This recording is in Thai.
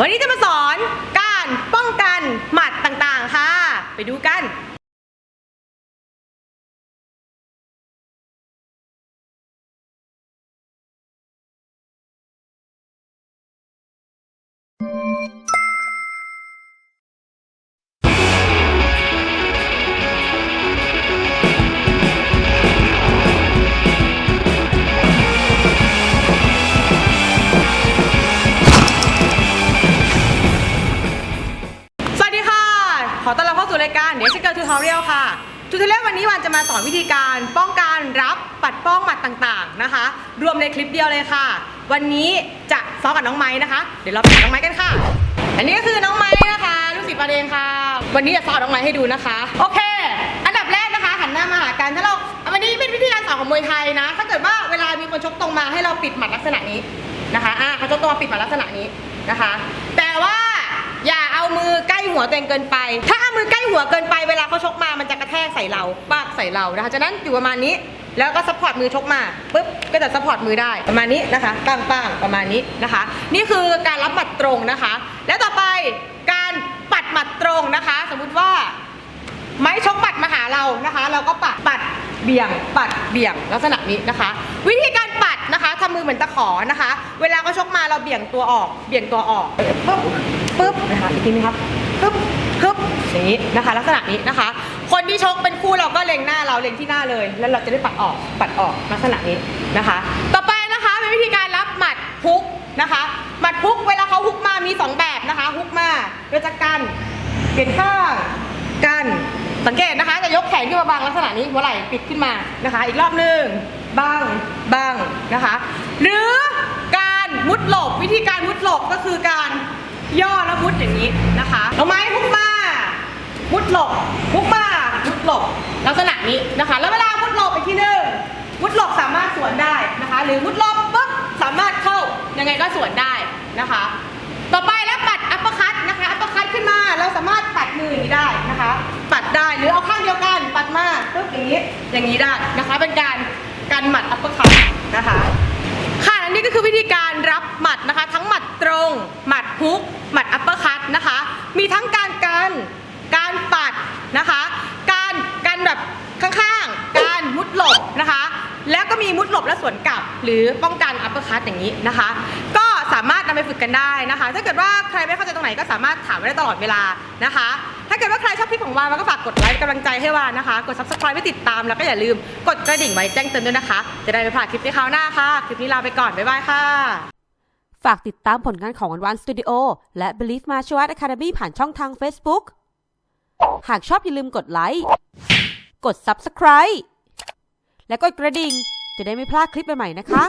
วันนี้จะมาสอนการป้องกันหมัดต่างๆค่ะ ไปดูกัน ขอต้อนรับเข้าสู่รายการเดี๋ยวชิคเกอร์ทูทอเรียลค่ะทูทอเรียลวันนี้วันจะมาสอนวิธีการป้องกันรับปัดป้องหมัดต่างๆนะคะ รวมในคลิปเดียวเลยค่ะ วันนี้จะซ้อมกับน้องไม้นะคะ เดี๋ยวเราไปหาน้องไม้กันค่ะ อันนี้ก็คือน้องไม้นะคะลูกศิษย์ประเด็นค่ะ วันนี้จะสอนน้องไม้ให้ดูนะคะ โอเค อันดับแรกนะคะหันหน้ามาหากันถ้าเราวันนี้เป็นวิธีการสอนของมวยไทยนะ ถ้าเกิดว่าเวลามีคนชกตรงมาให้เราปิดหมัดลักษณะนี้นะคะอ่าเขาชกตรงมาปิดหมัดลักษณะนี้นะคะ แต่ว่าเอามือใกล้หั วตัวเองเกินไป ถ้าเอามือใกล้หัวเกินไปเวลาเขาชกมามันจะกระแทกใส่เราปากใส่เรานะคะฉะนั้นอยู่ประมาณนี้แล้วก็ซัพพอร์ตมือชกมาปุ๊บก็จะซัพพอร์ตมือได้ประมาณนี้นะคะปังปังๆประมาณนี้นะคะ นี่คือการรับหมัดตรงนะคะ แล้วต่อไปการปัดหมัดตรงนะคะ สมมุติว่า ไม้ชกปัดมาหาเรานะคะ เราก็ปัดปัดเบี่ยง ปัดเบี่ยงลักษณะนี้นะคะ วิธีการปัดนะคะทำมือเหมือนตะขอนะคะ เวลาเขาชกมาเราเบี่ยงตัวออก เบี่ยงตัวออกปึ๊บปึ๊บนะคะอีกทีนึงครับ นี้นะคะ ลักษณะนี้นะคะ คนที่ชกเป็นคู่เราก็เล็งหน้าเราเล็งที่หน้าเลย แล้วเราจะได้ปัดออกปัดออกลักษณะนี้นะคะ ต่อไปนะคะเป็นวิธีการรับหมัดฮุกนะคะหมัดฮุกเวลาเขาฮุกมามีสองแบบนะคะฮุกมาเราจะกันเปลี่ยนข้างกันสังเกตนะคะจะยกแขนขึ้นมาบังลักษณะนี้หัวไหล่ปิดขึ้นมานะคะ อีกรอบหนึ่งบังบังนะคะ หรือการมุดหลบวิธีการมุดหลบก็คือการย่อแล้วมุดอย่างนี้นะคะเอาไม้พุกมดหลบพุกมามุดหลบลักษณะ นะคะ แล้วเวลามุดหลบอีกทีหนึ่งมุดหลบสามารถสวนได้นะคะ หรือมุดหลบปุ๊บสามารถเข้ายังไงก็สวนได้นะคะ ต่อไปแล้วปัดอัปเปอร์คัตนะคะอัปเปอร์คัตขึ้นมาเราสามารถปัดมืออย่างนี้ได้นะคะ ปัดได้หรือเอาข้างเดียวกันปัดมาปุ๊บอย่างนี้อย่างนี้ได้นะคะ เป็นการการหมัดอัปเปอร์คัตนะคะค่ะและนี่ก็คือวิธีการรับหมัดนะคะ ทั้งหมัดตรง หมัดฮุก หมัดอัปเปอร์คัตนะคะ มีทั้งการกันการปัดนะคะ การกันแบบข้างๆ การมุดหลบนะคะ แล้วก็ มีมุดหลบและสวนกลับ หรือป้องกันอัปเปอร์คัตอย่างนี้นะคะ ก็สามารถนำไปฝึกกันได้นะคะ ถ้าเกิดว่าใครไม่เข้าใจตรงไหนก็สามารถถามได้ตลอดเวลานะคะ ถ้าเกิดว่าใครชอบคลิปของวานก็ฝากกดไลค์กำลังใจให้วานนะคะ กด subscribe ไว้ติดตามแล้วก็อย่าลืมกดกระดิ่งไว้แจ้งเตือนด้วยนะคะ จะได้ไม่พลาดคลิปในคราวหน้าค่ะ คลิปนี้ลาไปก่อน บ๊ายบายค่ะ ฝากติดตามผลงานของวันวันสตูดิโอและ Believe Martial Arts Academy ผ่านช่องทาง Facebook หากชอบอย่าลืมกดไลค์ กด Subscribe และกดกระดิ่ง จะได้ไม่พลาดคลิปใหม่ๆนะคะ